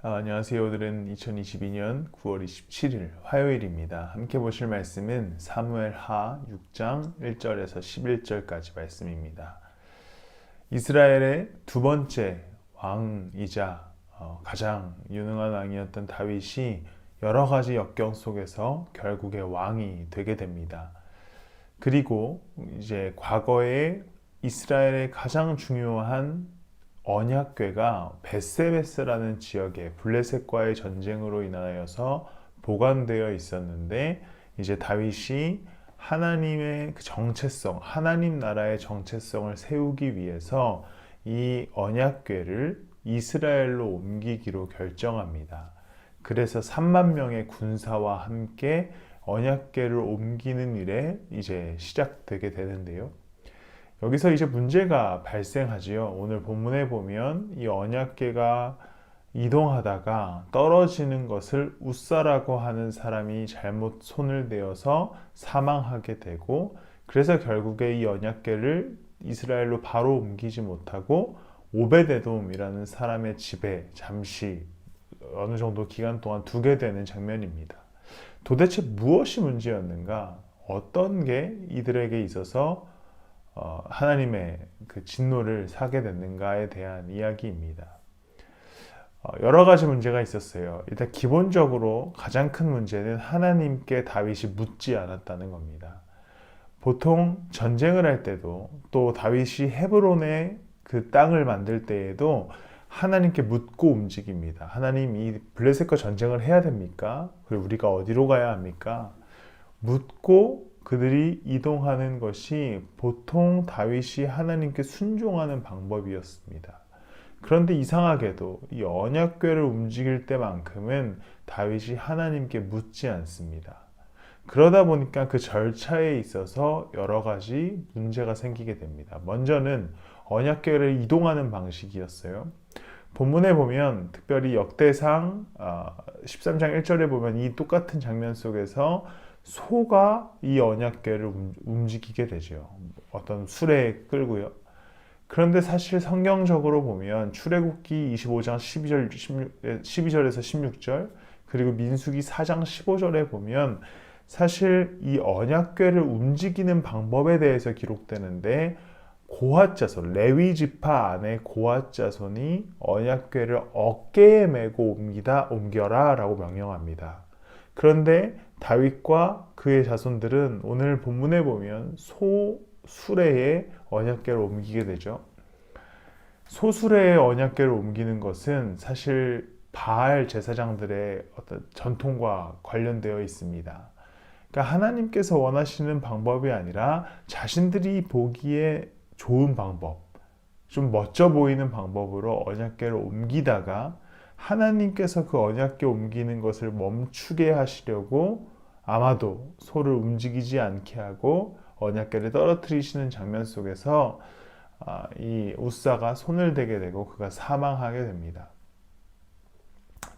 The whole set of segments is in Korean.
아, 안녕하세요. 오늘은 2022년 9월 27일 화요일입니다. 함께 보실 말씀은 사무엘 하 6장 1절에서 11절까지 말씀입니다. 이스라엘의 두 번째 왕이자 어, 가장 유능한 왕이었던 다윗이 여러 가지 역경 속에서 결국에 왕이 되게 됩니다. 그리고 이제 과거에 이스라엘의 가장 중요한 언약궤가 베세베스라는 지역에 블레셋과의 전쟁으로 인하여서 보관되어 있었는데 이제 다윗이 하나님의 그 정체성, 하나님 나라의 정체성을 세우기 위해서 이 언약궤를 이스라엘로 옮기기로 결정합니다. 그래서 3만 명의 군사와 함께 언약궤를 옮기는 일에 이제 시작되게 되는데요. 여기서 이제 문제가 발생하지요. 오늘 본문에 보면 이 언약궤가 이동하다가 떨어지는 것을 우사라고 하는 사람이 잘못 손을 대어서 사망하게 되고 그래서 결국에 이 언약궤를 이스라엘로 바로 옮기지 못하고 오베데돔이라는 사람의 집에 잠시 어느 정도 기간 동안 두게 되는 장면입니다. 도대체 무엇이 문제였는가? 어떤 게 이들에게 있어서 어, 하나님의 그 진노를 사게 됐는가에 대한 이야기입니다. 어, 여러 가지 문제가 있었어요. 일단 기본적으로 가장 큰 문제는 하나님께 다윗이 묻지 않았다는 겁니다. 보통 전쟁을 할 때도 또 다윗이 헤브론의 그 땅을 만들 때에도 하나님께 묻고 움직입니다. 하나님 이 블레셋과 전쟁을 해야 됩니까? 그리고 우리가 어디로 가야 합니까? 묻고 그들이 이동하는 것이 보통 다윗이 하나님께 순종하는 방법이었습니다. 그런데 이상하게도 이 언약궤를 움직일 때만큼은 다윗이 하나님께 묻지 않습니다. 그러다 보니까 그 절차에 있어서 여러 가지 문제가 생기게 됩니다. 먼저는 언약궤를 이동하는 방식이었어요. 본문에 보면 특별히 역대상 13장 아, 1절에 보면 이 똑같은 장면 속에서 소가 이 언약궤를 움직이게 되죠. 어떤 수레에 끌고요. 그런데 사실 성경적으로 보면 출애굽기 25장 12절 16, 12절에서 16절 그리고 민수기 4장 15절에 보면 사실 이 언약궤를 움직이는 방법에 대해서 기록되는데 고핫 자손 레위 지파 안에 고핫 자손이 언약궤를 어깨에 메고 옮기다 옮겨라라고 명령합니다. 그런데 다윗과 그의 자손들은 오늘 본문에 보면 소수레의 언약궤를 옮기게 되죠. 소수레의 언약궤를 옮기는 것은 사실 바알 제사장들의 어떤 전통과 관련되어 있습니다. 그러니까 하나님께서 원하시는 방법이 아니라 자신들이 보기에 좋은 방법, 좀 멋져 보이는 방법으로 언약궤를 옮기다가 하나님께서 그 언약궤 옮기는 것을 멈추게 하시려고 아마도 소를 움직이지 않게 하고 언약궤를 떨어뜨리시는 장면 속에서 아, 이 우사가 손을 대게 되고 그가 사망하게 됩니다.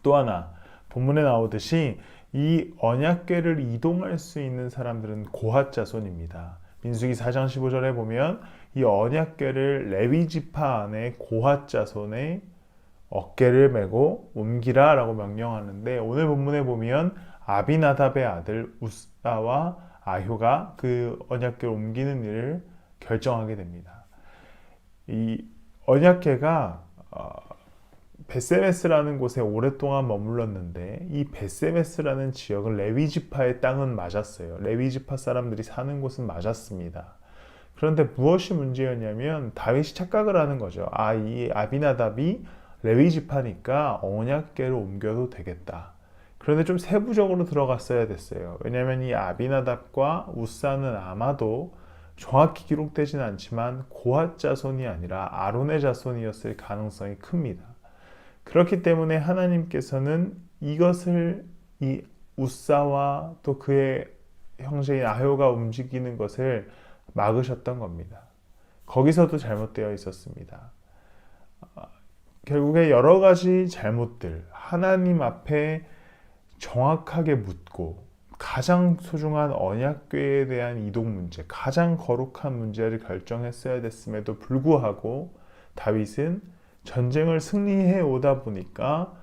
또 하나 본문에 나오듯이 이 언약궤를 이동할 수 있는 사람들은 고핫 자손입니다. 민수기 4장 15절에 보면 이 언약궤를 레위 지파 안에 고핫 자손의 어깨를 메고 옮기라 라고 명령하는데 오늘 본문에 보면 아비나답의 아들 우사와 아효가 그 언약궤를 옮기는 일을 결정하게 됩니다. 이 언약궤가 어, 베세메스라는 곳에 오랫동안 머물렀는데 이 베세메스라는 지역은 레위지파의 땅은 맞았어요. 레위지파 사람들이 사는 곳은 맞았습니다. 그런데 무엇이 문제였냐면 다윗이 착각을 하는 거죠. 아, 이 아비나답이 레위 지파니까 언약계로 옮겨도 되겠다. 그런데 좀 세부적으로 들어갔어야 됐어요. 왜냐하면 이 아비나답과 우사는 아마도 정확히 기록되진 않지만 고핫 자손이 아니라 아론의 자손이었을 가능성이 큽니다. 그렇기 때문에 하나님께서는 이것을 이 우사와 또 그의 형제인 아효가 움직이는 것을 막으셨던 겁니다. 거기서도 잘못되어 있었습니다. 결국에 여러 가지 잘못들, 하나님 앞에 정확하게 묻고 가장 소중한 언약궤에 대한 이동 문제, 가장 거룩한 문제를 결정했어야 됐음에도 불구하고 다윗은 전쟁을 승리해 오다 보니까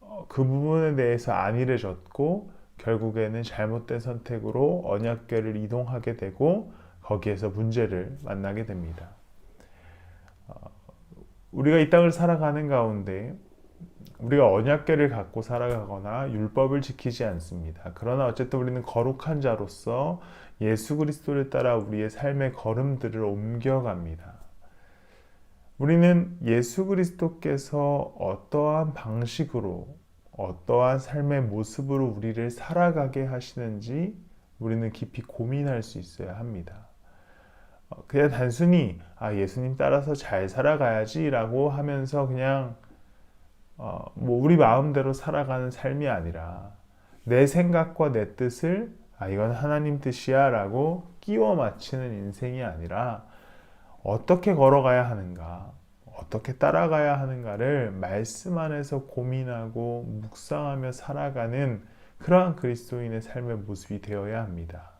어, 그 부분에 대해서 안일해졌고 결국에는 잘못된 선택으로 언약궤를 이동하게 되고 거기에서 문제를 만나게 됩니다. 어, 우리가 이 땅을 살아가는 가운데 우리가 언약궤를 갖고 살아가거나 율법을 지키지 않습니다. 그러나 어쨌든 우리는 거룩한 자로서 예수 그리스도를 따라 우리의 삶의 걸음들을 옮겨갑니다. 우리는 예수 그리스도께서 어떠한 방식으로 어떠한 삶의 모습으로 우리를 살아가게 하시는지 우리는 깊이 고민할 수 있어야 합니다. 어, 그냥 단순히 아 예수님 따라서 잘 살아가야지라고 하면서 그냥 어, 뭐 우리 마음대로 살아가는 삶이 아니라 내 생각과 내 뜻을 아 이건 하나님 뜻이야라고 끼워 맞추는 인생이 아니라 어떻게 걸어가야 하는가, 어떻게 따라가야 하는가를 말씀 안에서 고민하고 묵상하며 살아가는 그러한 그리스도인의 삶의 모습이 되어야 합니다.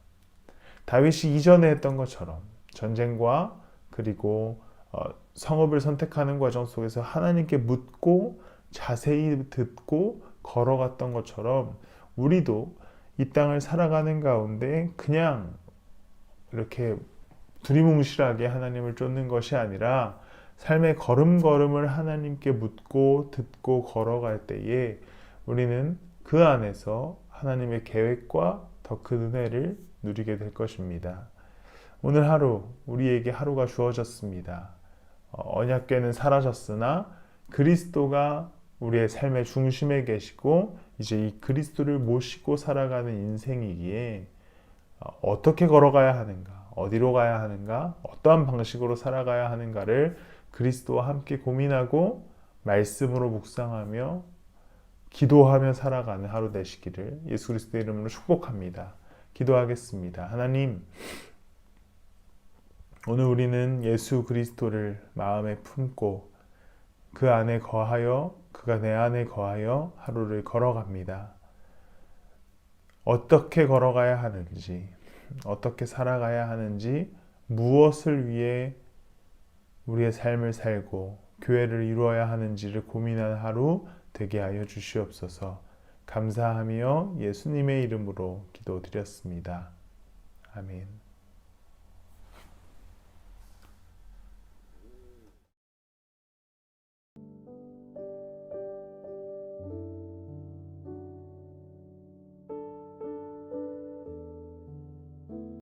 다윗이 이전에 했던 것처럼 전쟁과 그리고 어, 성읍을 선택하는 과정 속에서 하나님께 묻고 자세히 듣고 걸어갔던 것처럼 우리도 이 땅을 살아가는 가운데 그냥 이렇게 두리뭉실하게 하나님을 쫓는 것이 아니라 삶의 걸음걸음을 하나님께 묻고 듣고 걸어갈 때에 우리는 그 안에서 하나님의 계획과 더 큰 은혜를 누리게 될 것입니다. 오늘 하루 우리에게 하루가 주어졌습니다. 어, 언약궤는 사라졌으나 그리스도가 우리의 삶의 중심에 계시고 이제 이 그리스도를 모시고 살아가는 인생이기에 어, 어떻게 걸어가야 하는가, 어디로 가야 하는가, 어떠한 방식으로 살아가야 하는가를 그리스도와 함께 고민하고 말씀으로 묵상하며 기도하며 살아가는 하루 되시기를 예수 그리스도의 이름으로 축복합니다. 기도하겠습니다. 하나님, 오늘 우리는 예수 그리스도를 마음에 품고 그 안에 거하여 그가 내 안에 거하여 하루를 걸어갑니다. 어떻게 걸어가야 하는지, 어떻게 살아가야 하는지, 무엇을 위해 우리의 삶을 살고 교회를 이루어야 하는지를 고민한 하루 되게 하여 주시옵소서. 감사하며 예수님의 이름으로 기도드렸습니다. 아멘.